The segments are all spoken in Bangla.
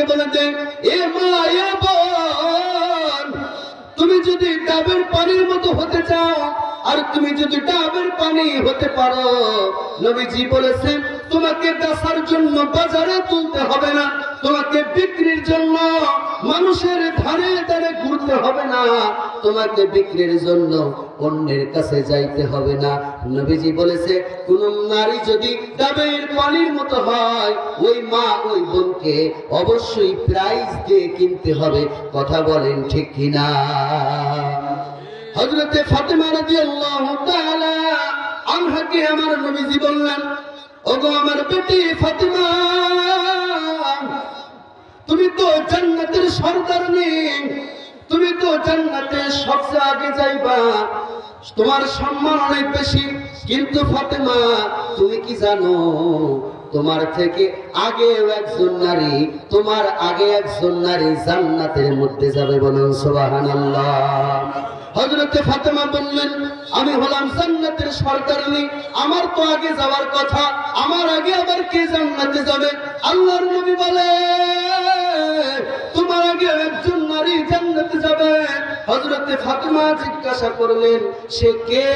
হজরতকে বলেছেন এ মা, এ তুমি যদি ডাবের পানির মতো হতে চাও, আর তুমি যদি ডাবের পানি হতে পারো, নবীজি বলেছেন, তোমাকে দাসার জন্য বাজারে তুলতে হবে না। তোমাকে বিক্রির জন্য মানুষের ধারে ধারে ঘুরতে হবে না। তোমাকে বিক্রির জন্য অন্যের কাছে যাইতে হবে না। নবীজি বলেছে, কোন নারী যদি ডাবের পানির মতো হয়, ওই মা ওই বোনকে অবশ্যই প্রাইজ দিয়ে কিনতে হবে। কথা বলেন ঠিক কিনা? হজরতে ফাতেমা রাদিয়াল্লাহু তাআলা আনহাকে আমার নবীজি বললেন, ওগো আমার বেটি ফাতেমা তুমি তো সর্দার নেই। তুমি তো জান্নাতে সবচেয়ে আগে যাইবা। তোমার সম্মান অনেক বেশি। কিন্তু ফাতেমা, তুমি কি জানো? তোমার থেকে আগেও একজন নারী, তোমার আগে একজন নারী জান্নাতের মধ্যে যাবে বলুন সুবহানাল্লাহ। হজরতে ফাতেমা বললেন, আমি হলাম জান্নাতের সরকারনি আমার তো আগে যাওয়ার কথা। আমার আগে আবার কে জান্নাতে যাবে? আল্লাহর নবী বলে যাবে হজরতে ফাতেমা জিজ্ঞাসা করলেন, সে কে?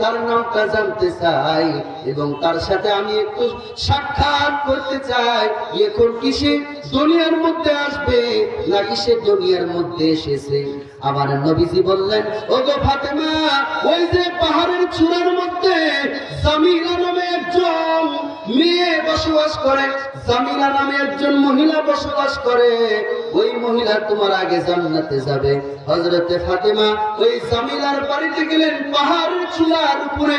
তার নামটা জানতে চাই এবং তার সাথে আমি একটু সাক্ষাৎ করতে চাই। এখন কি সে দুনিয়ার মধ্যে আসবে নাকি সে দুনিয়ার মধ্যে এসেছে? আমার নবীজি বললেন ও গো ফাতেমা, ওই যে পাহাড়ের চূড়ার মধ্যে জামিলা নামে বসবাস করে, জামিলা নামে একজন মহিলা বসবাস করে, ওই মহিলা তোমার আগে জান্নাতে যাবে। হজরতে ফাতেমা ওই জামিলার বাড়িতে গেলেন পাহাড় চুলার উপরে।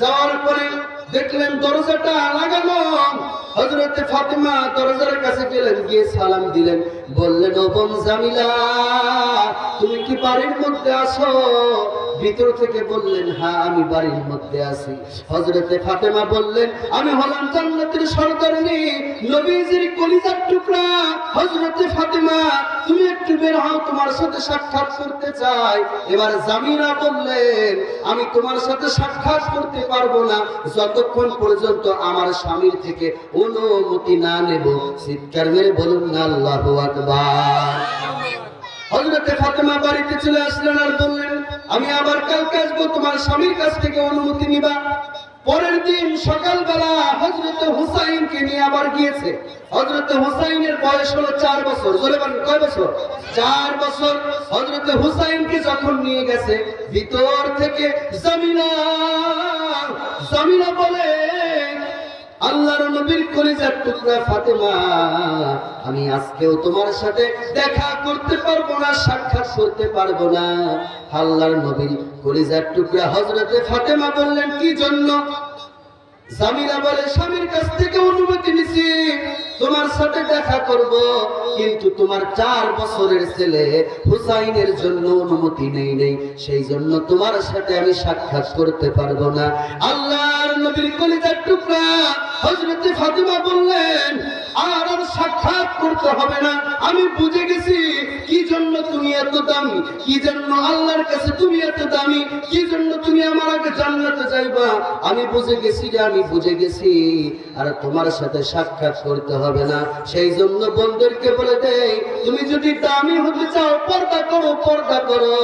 যাওয়ার পরে দেখলেন দরজাটা লাগানো। হজরতে ফাতেমা দরজার কাছে গেলেন, গিয়ে সালাম দিলেন। বললেন জামিলা, তুমি কি বাড়ির মধ্যে আসো ভিতর থেকে বললেন হ্যাঁ আমি বাড়ির মধ্যে আছি। হজরতে ফাতেমা বললেন, আমি হলাম জান্নাতের সরকারনি নবীজির কলিজার টুকরা। হজরতে ফাতেমা তুমি একটু বের হও, তোমার সাথে সাক্ষাৎ করতে চাই। এবার জামিনা বললেন, আমি তোমার সাথে সাক্ষাৎ করতে পারব না। যতক্ষণ পর্যন্ত আমার স্বামীর থেকে অনুমতি না নেব। চিৎকার মেরে বলুন না আল্লাহ হজরতে ফাতেমা বাড়িতে চলে আসলেন আর বললেন, আমি আবার কালকে আসব তোমার স্বামীর কাছ থেকে অনুমতি নিবা। পরের দিন সকালবেলা হজরত হুসাইনকে নিয়ে আবার গিয়েছে। হজরত হুসাইনের বয়স হলো চার বছর। জোরে বলেন, কয় বছর? চার বছর। হজরতে হুসাইনকে যখন নিয়ে গেছে, ভিতর থেকে জমিনা জমিনা বলে আল্লাহর নবীর কলিজার টুকরা ফাতেমা, আমি আজকেও তোমার সাথে দেখা করতে পারব না, সাক্ষাৎ করতে পারব না। আল্লাহর নবীর কলিজার টুকরা হজরতে ফাতেমা বললেন, কি জন্য? জামিলা বলে, স্বামীর কাছ থেকে অনুমতি নিছি, তোমার সাথে দেখা করব, কিন্তু তোমার চার বছরের ছেলে হুসাইনের জন্য অনুমতি নেই নেই। সেই জন্য তোমার সাথে আমি সাক্ষাৎ করতে পারব না। আল্লাহর নবীর কলিজার টুকরা হজরতে ফাতিমা বললেন, আর আর সাক্ষাৎ করতে হবে না। আমি বুঝে গেছি, কি জন্য তুমি এত দামি? কি জন্য আল্লাহর কাছে তুমি এত দামি? কি জন্য তুমি আমার আগে জান্নাতে যাইবা? আমি বুঝে গেছি যে আমি বুঝে গেছি। আর তোমার সাথে সাক্ষাৎ করতে হবে না। সেই জন্য বন্ধুরকে বলে দেয় তুমি যদি দামি হতে চাও, পর্দা করো পর্দা করো।